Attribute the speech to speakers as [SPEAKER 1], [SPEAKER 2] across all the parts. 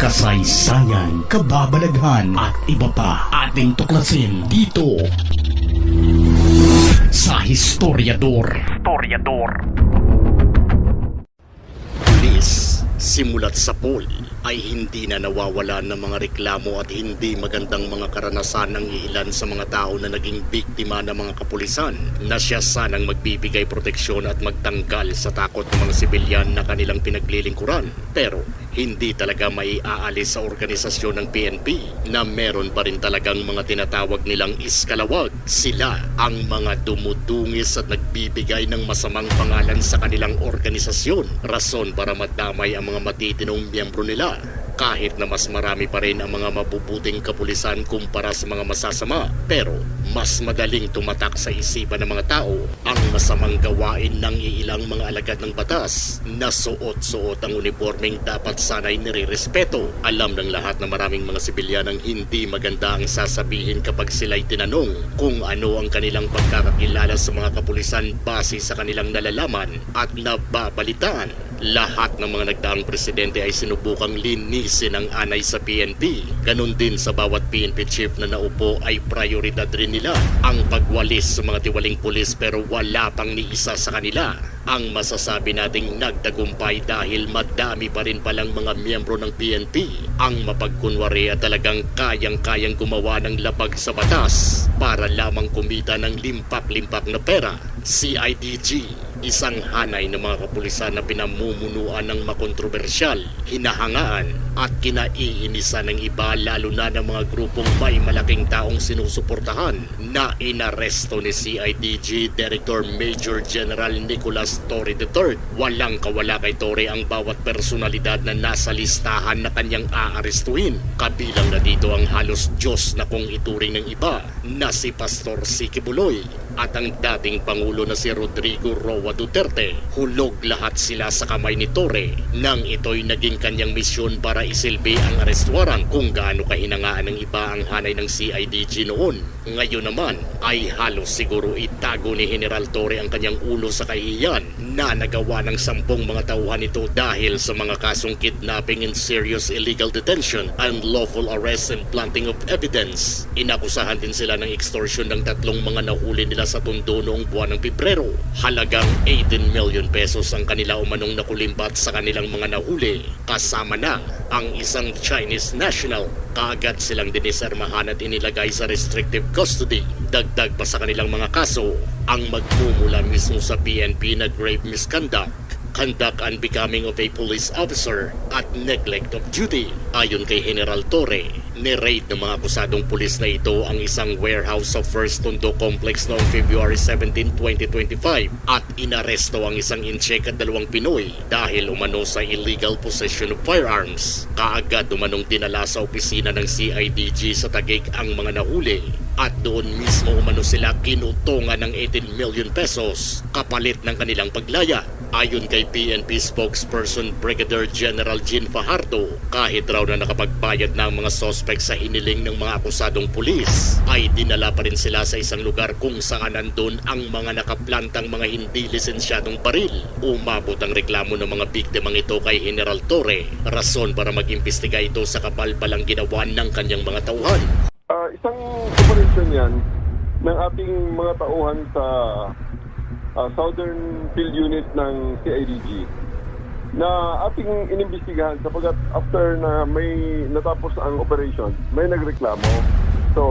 [SPEAKER 1] kasaysayan, kababalaghan at iba pa ating tuklasin dito sa Historiador. Historiador. Pulis, simulat sa poll ay hindi na nawawala ng mga reklamo at hindi magandang mga karanasan ng ilan sa mga tao na naging biktima ng mga kapulisan na siya sanang magbibigay proteksyon at magtanggal sa takot ng mga sibilyan na kanilang pinaglilingkuran. Pero hindi talaga may aalis sa organisasyon ng PNP na meron pa rin talagang mga tinatawag nilang iskalawag. Sila ang mga dumudungis at nagbibigay ng masamang pangalan sa kanilang organisasyon. Rason para madamay ang mga matitinong miyembro nila kahit na mas marami pa rin ang mga mabubuting kapulisan kumpara sa mga masasama. Pero mas madaling tumatak sa isipan ng mga tao ang masamang gawain ng iilang mga alagad ng batas na suot-suot ang uniformeng dapat sanay nire-respeto. Alam ng lahat na maraming mga sibilyan ang hindi maganda ang sasabihin kapag sila'y tinanong kung ano ang kanilang pagkakakilala sa mga kapulisan base sa kanilang nalalaman at nababalitaan. Lahat ng mga nagdaang presidente ay sinubukang linisin ang anay sa PNP. Ganon din sa bawat PNP chief na naupo ay prioridad rin nila ang pagwalis sa mga tiwaling pulis pero wala pang ni isa sa kanila. Ang masasabi nating nagtagumpay dahil madami pa rin palang mga miyembro ng PNP ang mapagkunwari at talagang kayang-kayang gumawa ng labag sa batas para lamang kumita ng limpak-limpak na pera. CIDG isang hanay ng mga kapulisan na pinamumunuan ng makontrobersyal, hinahangaan at kinaiinisan ng iba lalo na ng mga grupong may malaking taong sinusuportahan na inaresto ni CIDG Director Major General Nicolas Torre III. Walang kawala kay Torre ang bawat personalidad na nasa listahan na kanyang aarestuin. Kabilang na dito ang halos Diyos na kung ituring ng iba na si Pastor Siki Buloy at ang dating Pangulo na si Rodrigo Roa Duterte. Hulog lahat sila sa kamay ni Torre nang ito'y naging kanyang misyon para isilbi ang arrest kung gaano kahinangaan ng iba ang hanay ng CIDG noon. Ngayon naman ay halos siguro itago ni General Torre ang kanyang ulo sa kahihiyan na nagawa ng sampung mga tauhan nito dahil sa mga kasong kidnapping and serious illegal detention, unlawful arrest and planting of evidence. Inakusahan din sila ng extortion ng tatlong mga nahuli nila sa Tondo noong buwan ng Pebrero. Halagang 18 million pesos ang kanila umanong nakulimbat sa kanilang mga nahuli. Kasama na ang isang Chinese national. Kaagad silang dinisarmahan at inilagay sa restrictive custody. Dagdag pa sa kanilang mga kaso ang magmumula mismo sa PNP na grave misconduct conduct unbecoming of a police officer at neglect of duty. Ayon kay General Torre, ni-raid ng mga akusadong pulis na ito ang isang warehouse sa First Tondo Complex noong February 17, 2025 at inaresto ang isang incheck at dalawang Pinoy dahil umano sa illegal possession of firearms. Kaagad umanong dinala sa opisina ng CIDG sa Taguig ang mga nahuli at doon mismo umano sila kinutungan ng 18 million pesos kapalit ng kanilang paglaya. Ayon kay PNP spokesperson Brigadier General Jean Fajardo, kahit raw na nakapagbayad ng mga sospek sa hiniling ng mga akusadong pulis, ay dinala pa rin sila sa isang lugar kung saan nandun ang mga nakaplantang mga hindi lisensyadong baril. Umabot ang reklamo ng mga biktimang ito kay General Torre, rason para mag-imbestiga ito sa kabalbalang ginawa ng kanyang mga tauhan.
[SPEAKER 2] Ah, isang operation yan ng ating mga tauhan sa ah, Southern Field Unit ng CIDG na ating inimbestigahan sapagkat after na may natapos ang operation, may nagreklamo. So,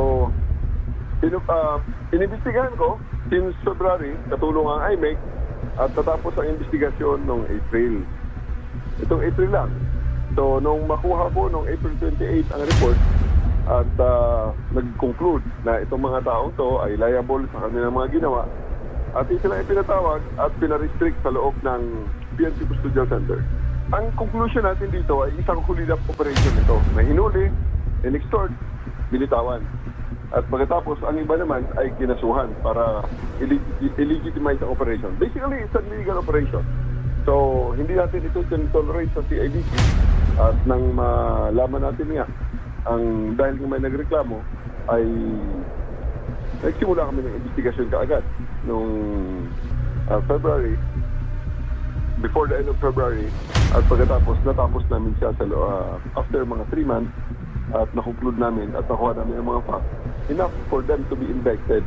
[SPEAKER 2] inu uh, inimbestigahan ko since February, katulong ang IMEC at natapos ang investigasyon noong April. Itong April lang. So, nung makuha ko noong April 28 ang report, at uh, nag-conclude na itong mga taong to ay liable sa kanilang mga ginawa at sila ay pinatawag at pinarestrict sa loob ng PNP Custodial Center. Ang conclusion natin dito ay isang hulidap operation ito na hinuli, in-extort, binitawan. At pagkatapos, ang iba naman ay kinasuhan para illeg- illegitimize ang operation. Basically, it's a legal operation. So, hindi natin ito tolerate sa CIDC at nang malaman natin nga ang dahil may nagreklamo ay nagsimula kami ng investigasyon kaagad noong ah, February. Before the end of February at pagkatapos natapos namin siya sa ah, after mga 3 months at nakonclude namin at nakuha namin ang mga facts. Enough for them to be indicted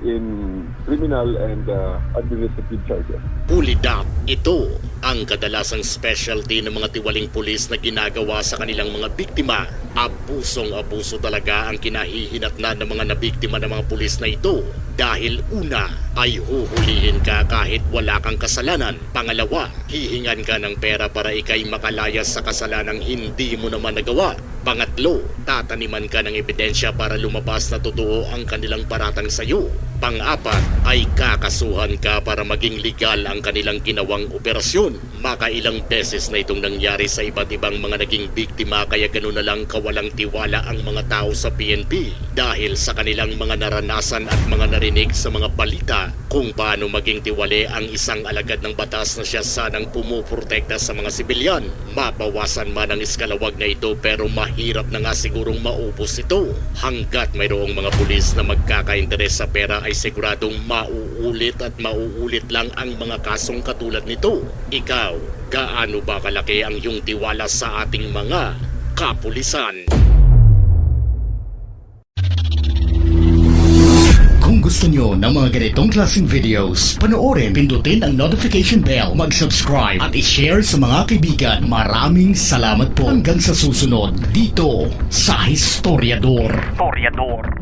[SPEAKER 2] in criminal and uh, administrative charges.
[SPEAKER 1] Ulidap, ito ang kadalasang specialty ng mga tiwaling pulis na ginagawa sa kanilang mga biktima. Abusong-abuso talaga ang kinahihinatnan ng mga nabiktima ng mga pulis na ito. Dahil una ay huhulihin ka kahit wala kang kasalanan. Pangalawa, hihingan ka ng pera para ikay makalaya sa kasalanang hindi mo naman nagawa. Pangatlo, tataniman ka ng ebidensya para lumabas na totoo ang kanilang paratang sayo. Pang-apat ay kakasuhan ka para maging legal ang kanilang ginawang operasyon. Makailang beses na itong nangyari sa iba't ibang mga naging biktima kaya gano'n na lang kawalang tiwala ang mga tao sa PNP dahil sa kanilang mga naranasan at mga narinig sa mga balita kung paano maging tiwali ang isang alagad ng batas na siya sanang pumuprotekta sa mga sibilyan. Mabawasan man ang iskalawag na ito pero mahirap na nga sigurong maubos ito. Hanggat mayroong mga pulis na magkakainteres sa pera ay siguradong mauulit at mauulit lang ang mga kasong katulad nito. Ikaw, gaano ba kalaki ang iyong tiwala sa ating mga kapulisan?
[SPEAKER 3] Kung gusto nyo ng mga ganitong klaseng videos, panoorin, pindutin ang notification bell, mag-subscribe at i-share sa mga kaibigan. Maraming salamat po hanggang sa susunod dito sa Historiador. Historiador.